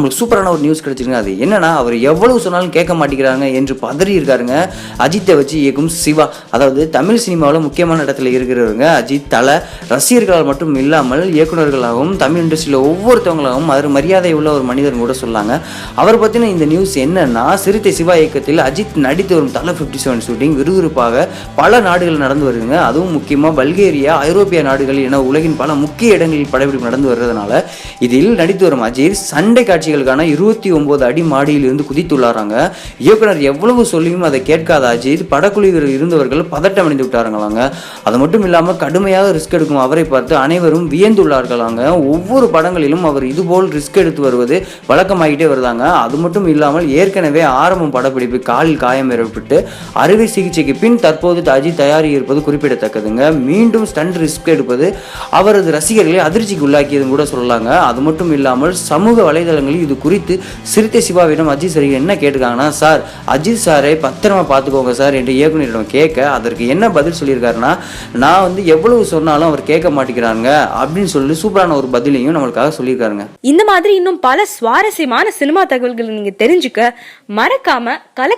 நம்மளுக்கு சூப்பரான ஒரு நியூஸ் கிடைச்சிருங்க அது என்னன்னா அவர் எவ்வளவு சொன்னாலும் கேட்க மாட்டேங்கிறாங்க என்று பதறி இருக்காருங்க அஜித்தை வச்சு இயக்கும் சிவா. அதாவது தமிழ் சினிமாவில் முக்கியமான இடத்துல இருக்கிறவங்க அஜித் தலை ரசிகர்களால் மட்டும் இல்லாமல் இயக்குநர்களாகவும் தமிழ் இண்டஸ்ட்ரியில் ஒவ்வொருத்தவங்களாகவும் அவர் மரியாதை உள்ள ஒரு மனிதர் கூட சொல்லாங்க. அவர் பற்றின இந்த நியூஸ் என்னன்னா சிறுத்தை சிவா இயக்கத்தில் அஜித் நடித்து வரும் தலை ஃபிஃப்டி செவன் ஷூட்டிங் விறுவிறுப்பாக பல நாடுகள் நடந்து வருதுங்க. அதுவும் முக்கியமாக பல்கேரியா ஐரோப்பிய நாடுகள் என உலகின் பல முக்கிய இடங்களில் படப்பிடிப்பு நடந்து வருவதனால இதில் நடித்து வரும் அஜித் சண்டை காட்சி காட்சிகளுக்கான இருபத்தி ஒன்பது அடி மாடியிலிருந்து குதித்துள்ளாராங்க. இயக்குனர் எவ்வளவு சொல்லியும் அதை கேட்காத அஜித் படக்குழுவில் இருந்தவர்கள் பதட்டம் அடைந்து விட்டாருங்களாங்க அது மட்டும் இல்லாமல் கடுமையாக ரிஸ்க் எடுக்கும் அவரை பார்த்து அனைவரும் வியந்துள்ளார்களாங்க. ஒவ்வொரு படங்களிலும் அவர் இதுபோல் ரிஸ்க் எடுத்து வருவது வழக்கமாகிட்டே வருதாங்க. அது மட்டும் இல்லாமல் ஏற்கனவே ஆரம்பம் படப்பிடிப்பு காலில் காயம் ஏற்பட்டு அறுவை சிகிச்சைக்கு பின் தற்போது அஜித் தயாரி இருப்பது குறிப்பிடத்தக்கதுங்க. மீண்டும் ஸ்டண்ட் ரிஸ்க் எடுப்பது அவரது ரசிகர்களை அதிர்ச்சிக்கு உள்ளாக்கியதும் கூட சொல்லலாங்க. அது மட்டும் இல்லாமல் சமூக வலைதளங்களில் இது குறித்து சிறுத்தை சிவாவிடம் அஜித் சார் என்ன கேட்டிருக்காங்கன்னா சார் அஜித் சாரை பத்திரமா பார்த்துக்கோங்க சார் என்று இயக்குநரிடம் கேட்க அதற்கு என்ன பதில் சொல்லியிருக்காருன்னா நான் வந்து எவ்வளவு சொன்னாலும் அவர் கேட்க மாட்டேங்கிறாங்க அப்படின்னு சொல்லி சூப்பரான ஒரு பதிலையும் நம்மளுக்காக சொல்லியிருக்காருங்க. இந்த மாதிரி இன்னும் பல சுவாரஸ்யமான சினிமா தகவல்களை நீங்க தெரிஞ்சுக்க மறக்காம கலெக்ட்